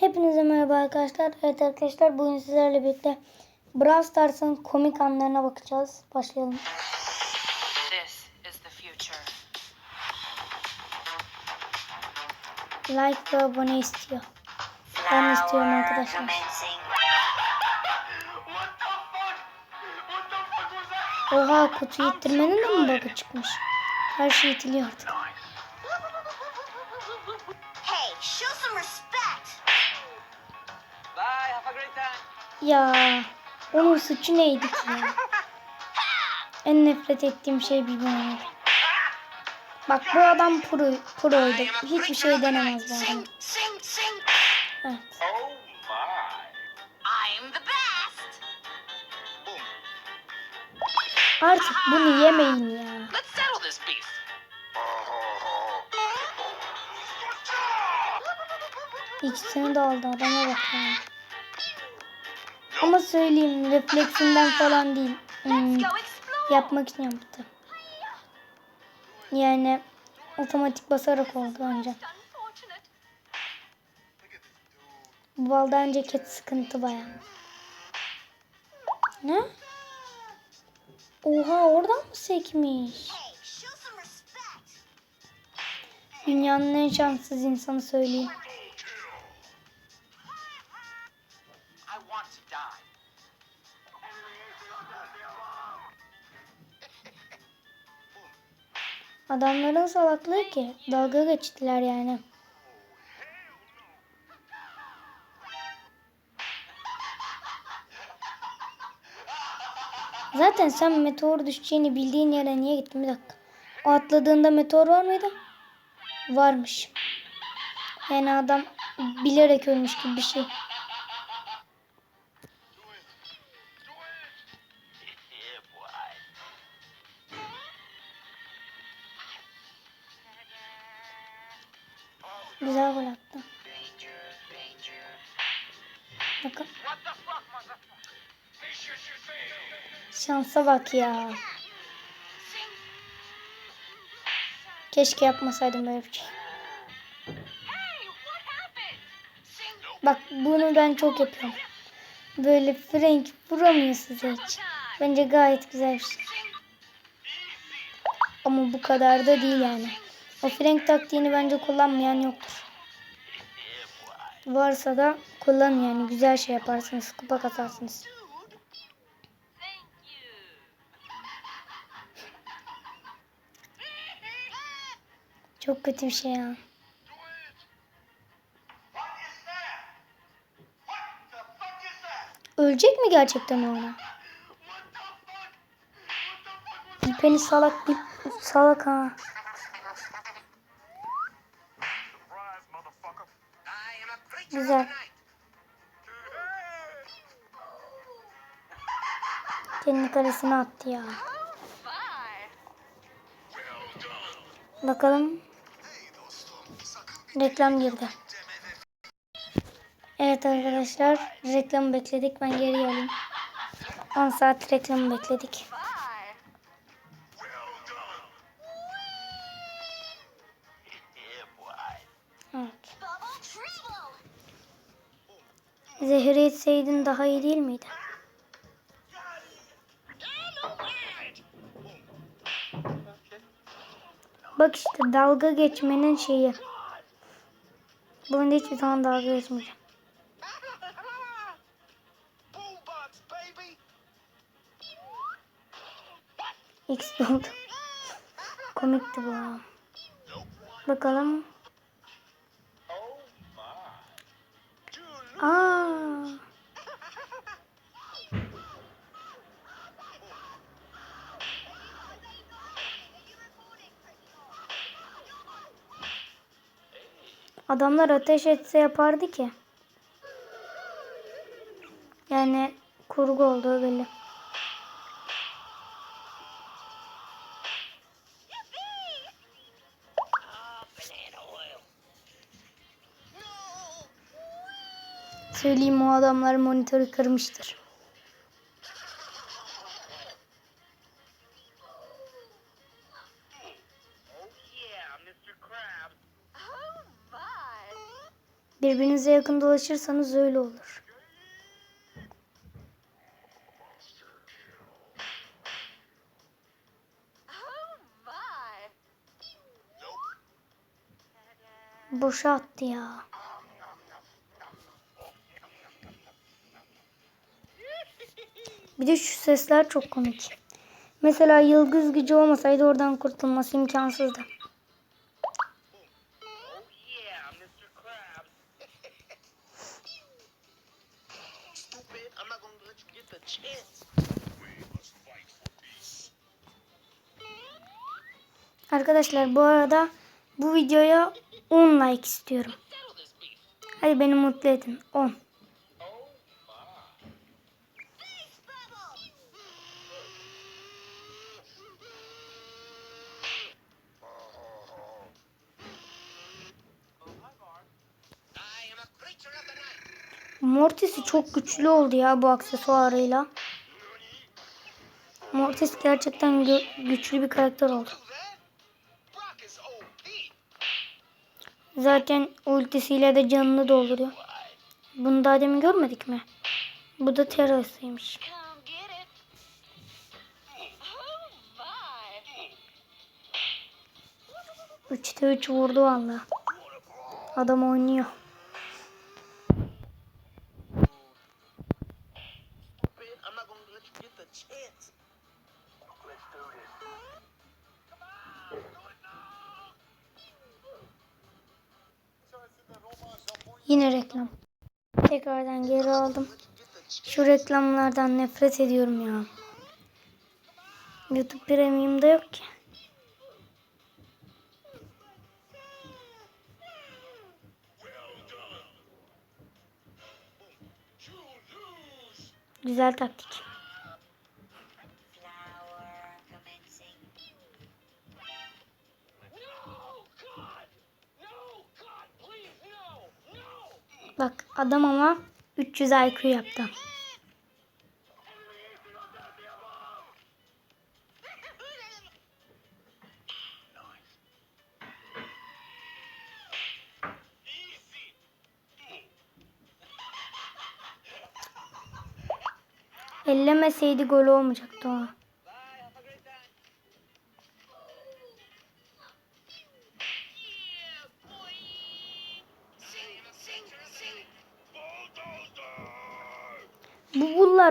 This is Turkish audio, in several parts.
Hepinize merhaba arkadaşlar. Evet arkadaşlar bugün sizlerle birlikte Brawl Stars'ın komik anlarına bakacağız. Başlayalım. This is the future. Like ve abone istiyor. Ben istiyorum arkadaşlar. Oha kutuyu ittirmenin de mi bug'ı çıkmış? Her şey itiliyor artık. Hey, show some respect. Ya onun suçu neydi ki ya? En nefret ettiğim şey bir ben Bak bu adam pro, proydu. Hiçbir şey denemez bu adam. Evet. Artık bunu yemeyin ya. İkisini de aldı adama bak ya. Ama söyleyeyim refleksinden falan değil. Hmm, yapmak için yaptı. Yani otomatik basarak oldu ancak. Bu baldan ceket sıkıntı baya. Ne? Oha oradan mı sekmiş? Dünyanın en şanssız insanı söyleyeyim. Adamların salaklığı ki dalga geçtiler yani. Zaten sen meteor düşeceğini bildiğin yere niye gittin? Bir dakika. Atladığında meteor var mıydı? Varmış. Yani adam bilerek ölmüş gibi bir şey. Güzel gol attı. Bakın. Şansa bak ya. Keşke yapmasaydım böyle bir şey. Bak bunu ben çok yapıyorum. Böyle Frank vuramıyor size hiç. Bence gayet güzel bir şey. Ama bu kadar da değil yani. O Frank taktiğini bence kullanmayan yoktur. Varsa da kullanın yani. Güzel şey yaparsınız. Kupa kasarsınız. Çok kötü bir şey ya. Ölecek mi gerçekten ona? İpeni salak bir salak ha. Güzel. Kendi kalesine attı ya. Bakalım. Reklam girdi. Evet arkadaşlar reklamı bekledik. Ben geri alayım. 10 saat reklamı bekledik. Zehri etseydin daha iyi değil miydi? Bak işte dalga geçmenin şeyi. Bunda hiçbir zaman dalga geçmeyeceğim. X oldu. Komikti bu. Bakalım. Adamlar ateş etse yapardı ki. Yani kurgu olduğu belli. Söyleyeyim o adamlar monitörü kırmıştır. Birbirinize yakın dolaşırsanız öyle olur. Boşa attı ya. Bir de şu sesler çok komik. Mesela yıldız gücü olmasaydı oradan kurtulması imkansızdı. Arkadaşlar bu arada bu videoya 10 like istiyorum. Hadi beni mutlu edin. 10. Mortis'i çok güçlü oldu ya bu aksesuarıyla. Mortis gerçekten güçlü bir karakter oldu. Zaten ultisiyle de canını dolduruyor. Bunu daha demin görmedik mi? Bu da my. 3'te 3 vurdu valla. Adam oynuyor. Yine reklam. Tekrardan geri aldım. Şu reklamlardan nefret ediyorum ya. YouTube Premium'da yok ki. Güzel taktik. Bak adam ama 300 IQ yaptı. Ellemeseydi gol olmayacaktı o.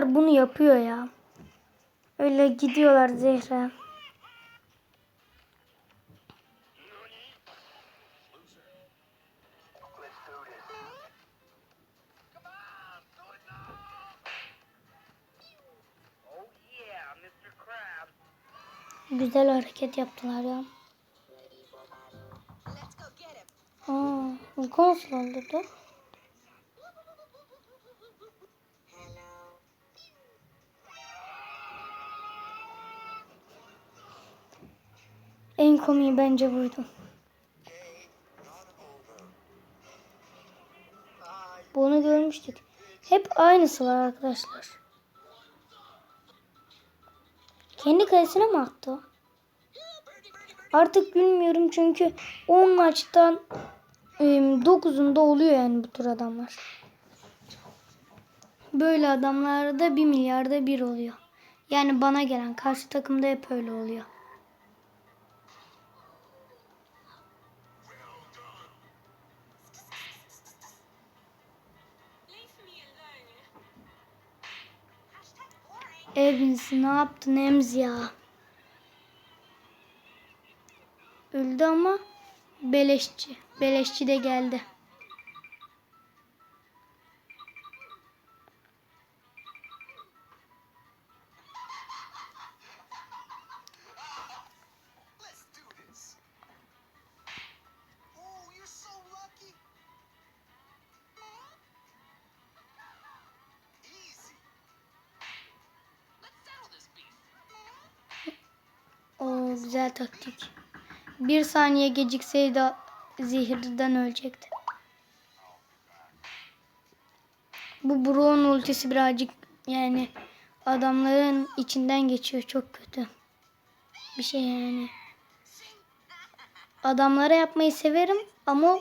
bunlar bunu yapıyor ya. Öyle gidiyorlar. Krabs. Güzel hareket yaptılar ya. Aa, bu konsol öldürdü. En komiği bence buydu. Bunu görmüştük. Hep aynısı var arkadaşlar. Kendi kalesine mi attı? Artık bilmiyorum çünkü 10 maçtan 9'unda oluyor yani bu tür adamlar. Böyle adamlarda 1 milyarda bir oluyor. Yani bana gelen karşı takımda hep öyle oluyor. Evins ne yaptın Emz ya? Öldü ama beleşçi. Beleşçi de geldi. Güzel taktik. Bir saniye gecikseydi zehirden ölecekti. Bu Brown ultisi birazcık yani adamların içinden geçiyor çok kötü. Bir şey yani. Adamlara yapmayı severim ama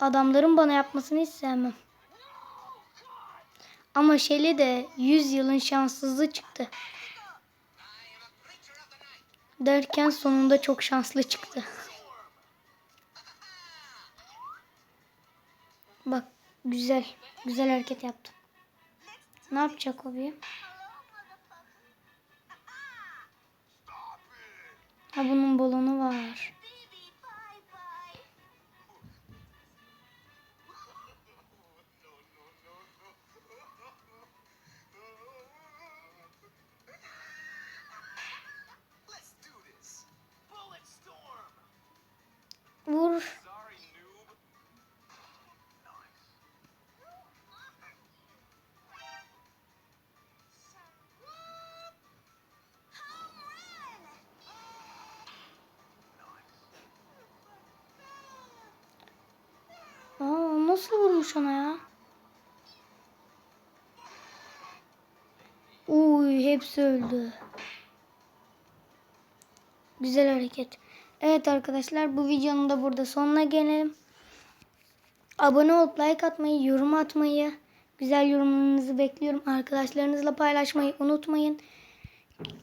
adamların bana yapmasını hiç sevmem. Ama Shelly de 100 yılın şanssızlığı çıktı. Derken sonunda çok şanslı çıktı. Bak güzel. Güzel hareket yaptım. Ne yapacak o bir? Ha bunun balonu var. Vurmuş ona ya? Uy hepsi öldü. Güzel hareket. Evet arkadaşlar bu videonun da burada sonuna gelelim. Abone olup like atmayı, yorum atmayı, güzel yorumlarınızı bekliyorum. Arkadaşlarınızla paylaşmayı unutmayın.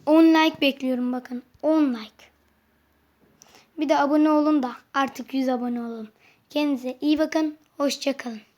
10 like bekliyorum bakın. 10 like. Bir de abone olun da artık 100 abone olalım. Kendinize iyi bakın. Hoşçakalın.